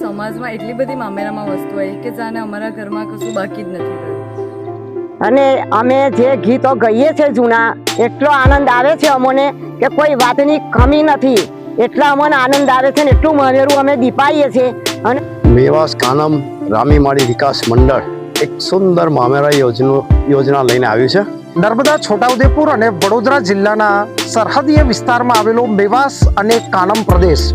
સમાજમાં એટલી બધી મામેરામાં વસ્તુ આવી કે જાણે અમારા ઘરમાં કશું બાકી જ નથી રહ્યું. અને અમે જે ગીતો ગઈએ છીએ જૂના એટલો આનંદ આવે છે અમને કે કોઈ વાતની કમી નથી. એટલા અમને આનંદ આવે છે ને એટલું મહેરું અમે દીપાઈએ છીએ. અને મેવાસ કાનમ રામીમાળી વિકાસ મંડળ એક સુંદર મામેરા યોજના યોજના લઈને આવ્યું છે. નર્મદા છોટાઉદેપુર અને વડોદરા જિલ્લાના સરહદીય વિસ્તારમાં આવેલો મેવાસ અને કાનમ પ્રદેશ.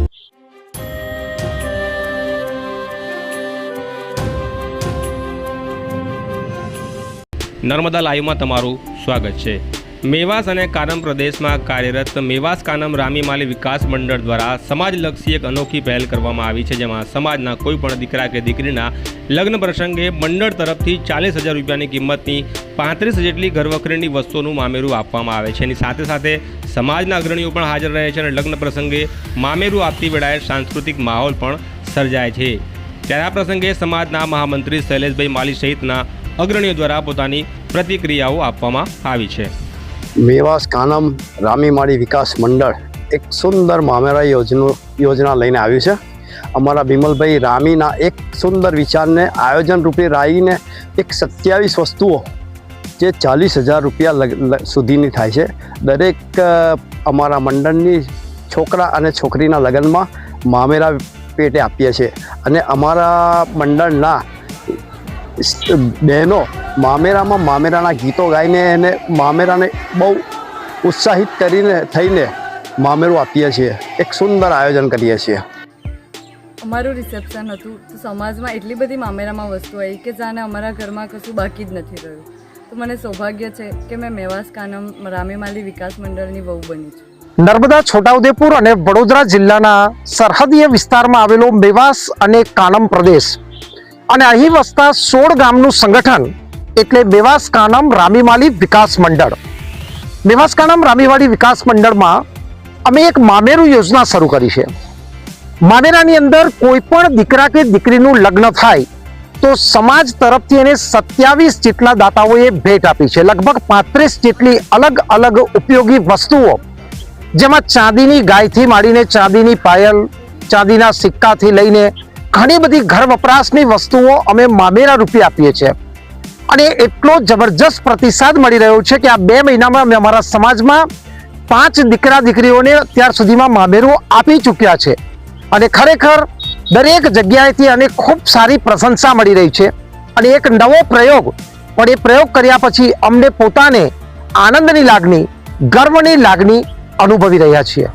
નર્મદા લાઈવમાં તમારું સ્વાગત છે. મેવાસ અને કાનમ પ્રદેશમાં કાર્યરત મેવાસ કાનમ રામીમાલી વિકાસ મંડળ દ્વારા સમાજલક્ષી એક અનોખી પહેલ કરવામાં આવી છે, જેમાં સમાજના કોઈ પણ દીકરા કે દીકરીના લગ્ન પ્રસંગે મંડળ તરફથી ચાલીસ હજાર રૂપિયાની કિંમતની પાંત્રીસ જેટલી ઘરવખરીની વસ્તુઓનું મામેરું આપવામાં આવે છે. એની સાથે સાથે સમાજના અગ્રણીઓ પણ હાજર રહે છે અને લગ્ન પ્રસંગે મામેરું આપતી વેળાએ સાંસ્કૃતિક માહોલ પણ સર્જાય છે. ત્યારે આ પ્રસંગે સમાજના મહામંત્રી શૈલેષભાઈ માલી સહિતના અગ્રણીઓ દ્વારા પોતાની પ્રતિક્રિયાઓ આપવામાં આવી છે. મેવાસ કાનમ રામીમાળી વિકાસ મંડળ એક સુંદર મામેરા યોજનો, યોજના લઈને આવ્યું છે. અમારા બિમલભાઈ રામીના એક સુંદર વિચારને આયોજન રૂપે રાઈને એક સત્યાવીસ વસ્તુઓ જે ચાલીસ હજાર રૂપિયા સુધીની થાય છે. દરેક અમારા મંડળની છોકરા અને છોકરીના લગ્નમાં મામેરા પેટે આપીએ છીએ. અને અમારા મંડળના બહેનો મામેરામાં મામેરાના ગીતો ગાઈને એને મામેરાને બહુ ઉત્સાહિત કરીને થઈને મામેરું આપીએ છીએ. એક સુંદર આયોજન કરીએ છીએ. અમારું રિસેપ્શન હતું. તો સમાજમાં એટલી બધી મામેરામાં વસ્તુ આવી કે જાણે અમારા ઘરમાં કશું બાકી જ નથી રહ્યું. તો મને સૌભાગ્ય છે કે મેં મેવાસ કાનમ રામેમાલી વિકાસ મંડળની વહુ બની છું. નર્મદા છોટાઉદેપુર અને વડોદરા જિલ્લાના સરહદીય વિસ્તારમાં આવેલો મેવાસ અને કાનમ પ્રદેશ અને અહીં વસતા સોળ ગામનું સંગઠન એટલે બેવાસકાનમ રામીમાલી વિકાસ મંડળ. બેવાસકાનમ રામીવાડી વિકાસ મંડળમાં અમે એક મામેરું યોજના શરૂ કરી છે. મામેરાની અંદર કોઈ પણ દીકરા કે દીકરીનું લગ્ન થાય તો સમાજ તરફથી એને સત્યાવીસ જેટલા દાતાઓએ ભેટ આપી છે. લગભગ પાંત્રીસ જેટલી અલગ અલગ ઉપયોગી વસ્તુઓ જેમાં ચાંદીની ગાયથી માંડીને ચાંદીની પાયલ, ચાંદીના સિક્કાથી લઈને ઘણી બધી ઘર વપરાશની વસ્તુઓ અમે મામેરા રૂપે આપીએ છીએ. અને એટલો જબરજસ્ત પ્રતિસાદ મળી રહ્યો છે કે આ બે મહિનામાં અમે અમારા સમાજમાં પાંચ દીકરા દીકરીઓને અત્યાર સુધીમાં મામેરું આપી ચૂક્યા છે. અને ખરેખર દરેક જગ્યાએથી અને ખૂબ સારી પ્રશંસા મળી રહી છે. અને એક નવો પ્રયોગ, પણ એ પ્રયોગ કર્યા પછી અમને પોતાને આનંદની લાગણી, ગર્વની લાગણી અનુભવી રહ્યા છીએ.